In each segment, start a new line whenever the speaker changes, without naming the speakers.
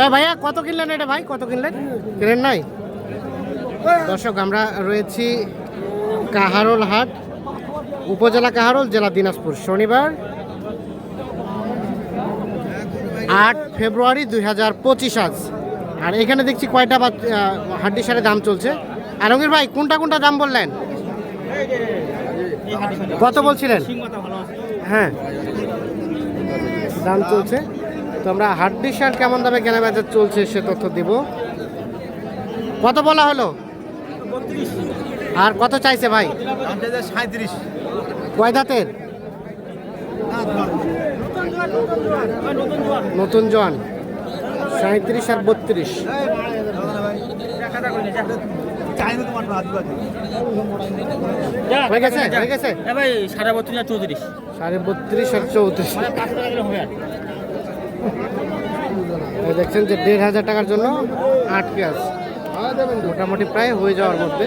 এ ভাইয়া, কত কিনলেন এটা ভাই? কত কিনলেন? কিনেন নাই? দর্শক, আমরা রয়েছি কাহারোল হাট, উপজেলা কাহারোল, জেলা দিনাজপুর, শনিবার আট ফেব্রুয়ারি দুই হাজার পঁচিশ আজ। আর এখানে দেখছি কয়টা বা হাড্ডি সারে দাম চলছে। আলমগীর ভাই, কোনটা কোনটা দাম বললেন? কত বলছিলেন? হ্যাঁ দাম চলছে। তো আমরা হাড্ডি সার কেমন দামে কেনা বেচা চলছে সে তথ্য দিব। কত বলা হলো? আর কত চাইছে ভাই?
সাঁত্রিশ
কয় দাঁতের? নতুন জন সাঁত্রিশ আর বত্রিশ। হয়ে গেছে? হয়ে গেছে?
সাড়ে বত্রিশ আর চৌত্রিশ।
সাড়ে বত্রিশ আর চৌত্রিশ। দেখছেন যে দেড় হাজার টাকার জন্য আট আছে মোটামুটি প্রায় হয়ে যাওয়ার মধ্যে।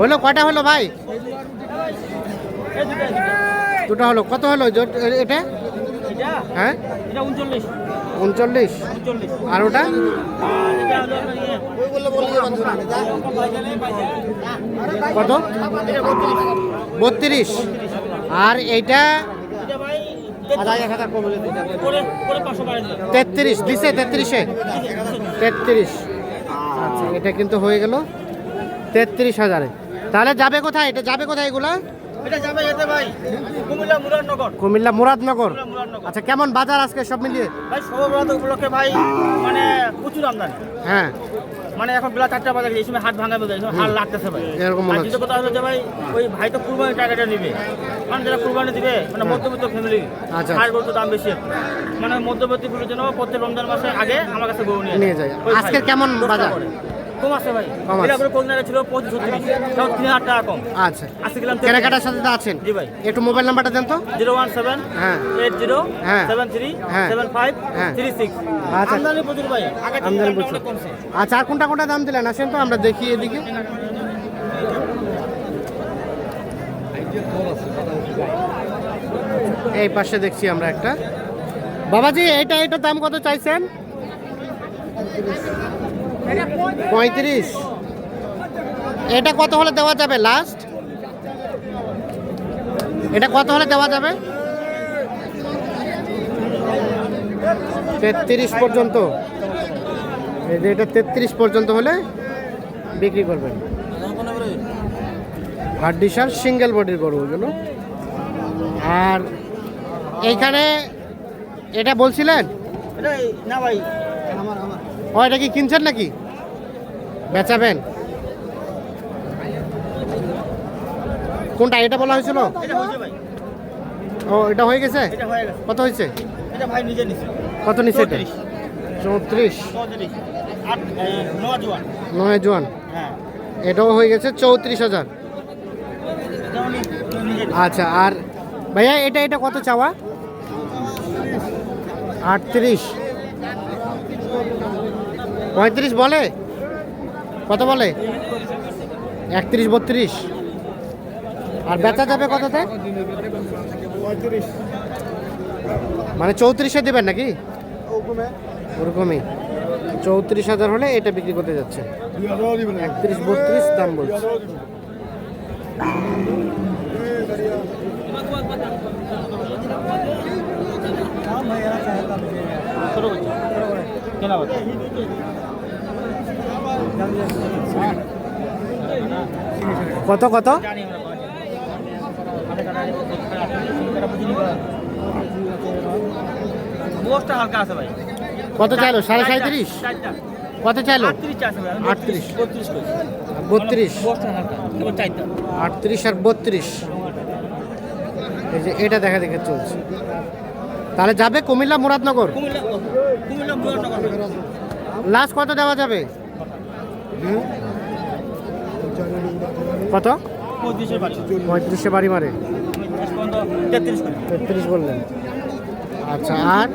হলো, কয়টা হলো ভাই? দুটো হলো। কত হলো এটা? হ্যাঁ?
উনচল্লিশ।
আর ওটা? কত?
বত্রিশ।
আর এইটা
এটা ভাই করে করে পাঁচশো বাড়ি দিলাম
তেত্রিশ দিছে তেত্রিশে। তেত্রিশ। আচ্ছা এটা কিন্তু হয়ে গেল তেত্রিশ হাজারে। তাহলে যাবে কোথায়? এটা যাবে কোথায় এগুলা?
এটা যাবে ভাই কুমিল্লা মুরাদনগর।
কুমিল্লা আচ্ছা কেমন বাজার আজকে সব মিলিয়ে?
ভাই উপলক্ষে ভাই মানে প্রচুর আমদানি।
হ্যাঁ।
মানে এখন বেলা চারটা বাজে এই সময় হাত ভাঙা বেজে হাত লাগতেছে ভাই
এরকম মনে হচ্ছে।
কথা হলো যে ভাই ওই ভাই তো কুরবানি টাকাটা নিবে মানে যারা কুরবানি দিবে মানে মধ্যবিত্ত ফ্যামিলি
হার
আর গরু তো দাম বেশি মানে মধ্যবর্তী পুরোর জন্য প্রত্যেক রমজান মাসে আগে আমার কাছে গরু নিয়ে
যায়।
আজকে
কেমন বাজার?
করে। কম আছে ভাই।
কম আছে।
এটা করে কোন ছিল পঁচিশ ছত্রিশ। তাও তিন হাজার টাকা কম।
আচ্ছা।
আজকে গেলাম
কেনাকাটার সাথে তো আছেন?
জি ভাই।
একটু মোবাইল নাম্বারটা দেন তো।
জিরো ওয়ান সেভেন
হ্যাঁ।
এইট জিরো
হ্যাঁ।
সেভেন থ্রি
হ্যাঁ।
সেভেন ফাইভ
হ্যাঁ।
Three six.
আচ্ছা।
আমদানি প্রচুর ভাই। আগে থেকে
আমদানি
দামটা
প্রচুর।
অনেক কমছে।
আচ্ছা আর কোনটা কোনটা দাম দিলেন? আসেন তো আমরা দেখি এদিকে। এই পাশে দেখছি আমরা একটা। বাবাজি এইটা এইটার দাম কত চাইছেন? পঁয়ত্রিশ। এটা কত হলে দেওয়া যাবে লাস্ট এটা কত হলে দেওয়া যাবে? তেত্রিশ পর্যন্ত। এটা তেত্রিশ পর্যন্ত হলে বিক্রি করবেন। হাড্ডিসার সিঙ্গেল বডির গরু ওগুলো আর এইখানে এটা বলছিলেন?
না ভাই
ও এটা কি কিনছেন নাকি? বেচাবেন কোনটা এটা বলা হয়েছিল? ও এটা হয়ে গেছে? কত হয়েছে? কত নিচে এটা?
চৌত্রিশ। জোয়ান।
নয় জোয়ান।
হ্যাঁ।
এটাও হয়ে গেছে চৌত্রিশ হাজার। আচ্ছা আর ভাইয়া এটা এটা কত চাওয়া? আটত্রিশ। পঁয়ত্রিশ বলে? কত বলে? একত্রিশ বত্রিশ। আর বেচা যাবে কততে? মানে চৌত্রিশে দেবেন নাকি? ওরকমই। চৌত্রিশ হাজার হলে এটা বিক্রি করতে যাচ্ছে। একত্রিশ বত্রিশ দাম বলছে।
কেনা
কত কত? কত চাইলো? সাড়ে সাঁত্রিশ কত চাইলো?
আটত্রিশ
আটত্রিশ।
বত্রিশ
আর বত্রিশ। এই যে এটা দেখা দেখে চলছে। তাহলে যাবে কুমিল্লা মুরাদনগর?
কুমিল্লা কুমিল্লা মুরাদনগর।
লাস্ট কত দেওয়া যাবে? কত? পঁয়ত্রিশে বাড়ি মারে।
তেত্রিশ
বললেন। আচ্ছা আর?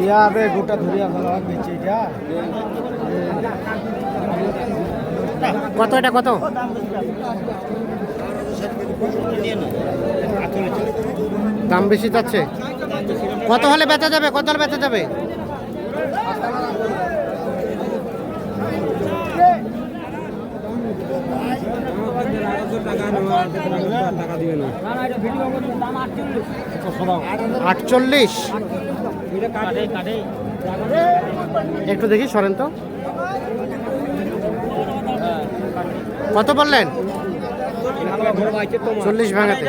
ইয়াবে গোটা ধরিয়া ভালো বেচে যা
কত এটা কত? দাম বেশি যাচ্ছে। কত হলে বেচা যাবে? কত হলে বেচা যাবে? আটচল্লিশ। একটু দেখি, সরেন তো। কত বললেন? চল্লিশ ভাঙাতে।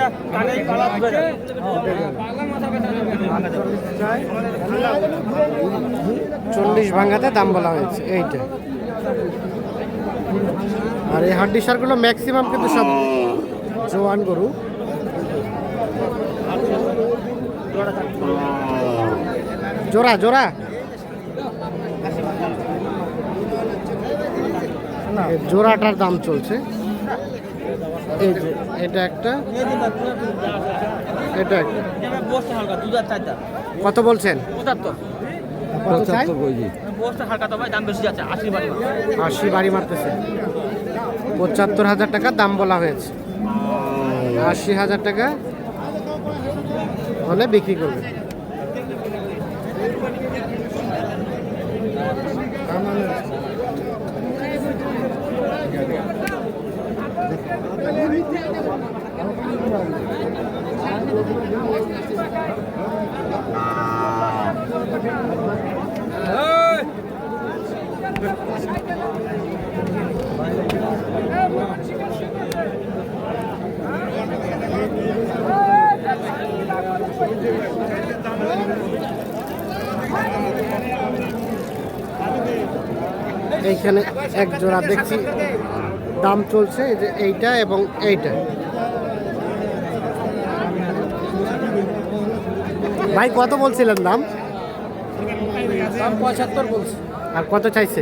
চল্লিশ ভাঙাতে দাম বলা হয়েছে, এইটা। আর এই হাড্ডি সারগুলো ম্যাক্সিমাম কিন্তু সব জোয়ান গরু। জোড়া জোড়া এই জোড়াটার দাম চলছে। এই যে এটা একটা এটা একটা। কত বলছেন?
আশি বাড়ি
আশি বাড়ি মারতেছে। পঁচাত্তর হাজার টাকা দাম বলা হয়েছে। আশি হাজার টাকা হলে বিক্রি করবে। Thank you. এইখানে এক জোড়া দেখছি। দাম চলছে যে এইটা এবং এইটা। ভাই কত বলছিলেন দাম
পঁচাত্তর বলছি।
আর কত চাইছে?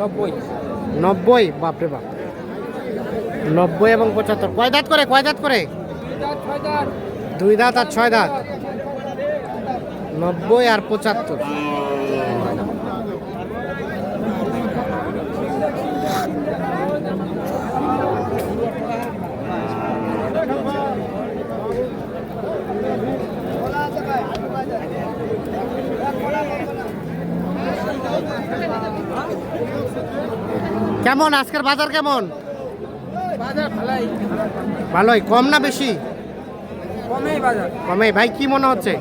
নব্বই।
নব্বই? বাপরে বাপ। নব্বই এবং পঁচাত্তর। কয় দাঁত করে? কয় দাঁত করে? দুই দাঁত আর ছয় দাঁত। নব্বই আর পঁচাত্তর। কেমন আজকের বাজার কেমন?
ভালোই।
কম না বেশি? কমে ভাই কি মনে হচ্ছে?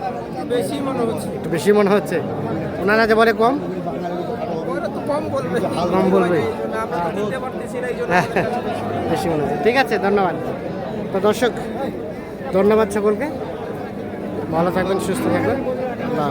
বেশি মনে হচ্ছে।
একটু বেশি মনে হচ্ছে। ওনারা যে বলে কম?
কম বলবে।
কম
এই জন্য
বেশি মনে হচ্ছে। ঠিক আছে ধন্যবাদ। তো দর্শক ধন্যবাদ সকলকে। ভালো থাকবেন সুস্থ থাকবেন। আল্লাহ।